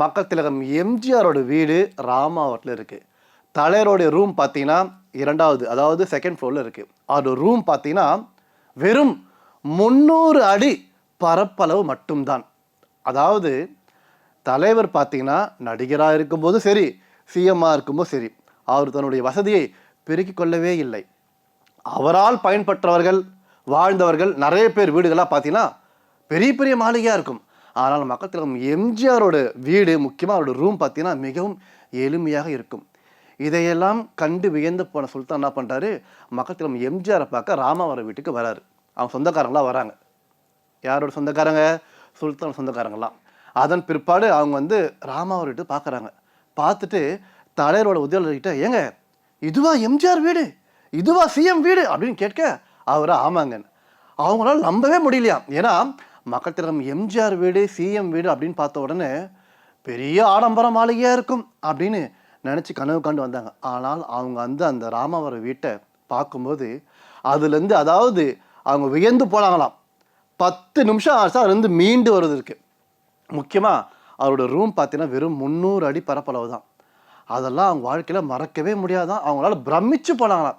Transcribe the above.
மக்கள் திலகம் எம்ஜிஆரோட வீடு ராமாவட்டில் இருக்குது தலைவருடைய ரூம் பார்த்தீங்கன்னா இரண்டாவது அதாவது செகண்ட் ஃப்ளோரில் இருக்குது அதோட ரூம் பார்த்தீங்கன்னா வெறும் முந்நூறு அடி பரப்பளவு மட்டும்தான். அதாவது தலைவர் பார்த்தீங்கன்னா நடிகராக இருக்கும்போது சரி சிஎம்மாக இருக்கும்போது சரி அவர் தன்னுடைய வசதியை பெருக்கிக் கொள்ளவே இல்லை. அவரால் பயன்பற்றவர்கள் வாழ்ந்தவர்கள் நிறைய பேர் வீடுகளாக பார்த்தீங்கன்னா பெரிய பெரிய மாளிகையாக இருக்கும். ஆனால் மக்கள் திலகம் எம்ஜிஆரோட வீடு முக்கியமாக அவரோட ரூம் பார்த்தீங்கன்னா மிகவும் எளிமையாக இருக்கும். இதையெல்லாம் கண்டு வியந்து போன சுல்தான் என்ன பண்ணுறாரு மக்கள் திலகம் எம்ஜிஆரை பார்க்க ராமாவர வீட்டுக்கு வராரு. அவங்க சொந்தக்காரங்களாம் வராங்க. யாரோட சொந்தக்காரங்க? சுல்தான் சொந்தக்காரங்களாம். அதன் பிற்பாடு அவங்க வந்து ராமாவர் வீட்டு பார்க்குறாங்க பார்த்துட்டு தலைவரோட உதவியாளர்கிட்ட ஏங்க இதுவா எம்ஜிஆர் வீடு? இதுவா சிஎம் வீடு? அப்படின்னு கேட்க அவர் ஆமாங்க. அவங்களால நம்பவே முடியலையாம். ஏன்னா மக்கள் திலகம் எம்ஜிஆர் வீடு சிஎம் வீடு அப்படின்னு பார்த்த உடனே பெரிய ஆடம்பர மாளிகையாக இருக்கும் அப்படின்னு நினச்சி கனவு கண்டு வந்தாங்க. ஆனால் அவங்க வந்து அந்த ராமாவர வீட்டை பார்க்கும்போது அதுலேருந்து அதாவது அவங்க வியந்து போனாங்களாம். பத்து நிமிஷம் ஆச்சு அதுலேருந்து மீண்டு வருவதற்கு முக்கியமாக அவரோட ரூம் பார்த்தீங்கன்னா வெறும் முந்நூறு அடி பரப்பளவு தான் அதெல்லாம் அவங்க வாழ்க்கையில் மறக்கவே முடியாதான். அவங்களால பிரமிச்சு போனாங்களாம்.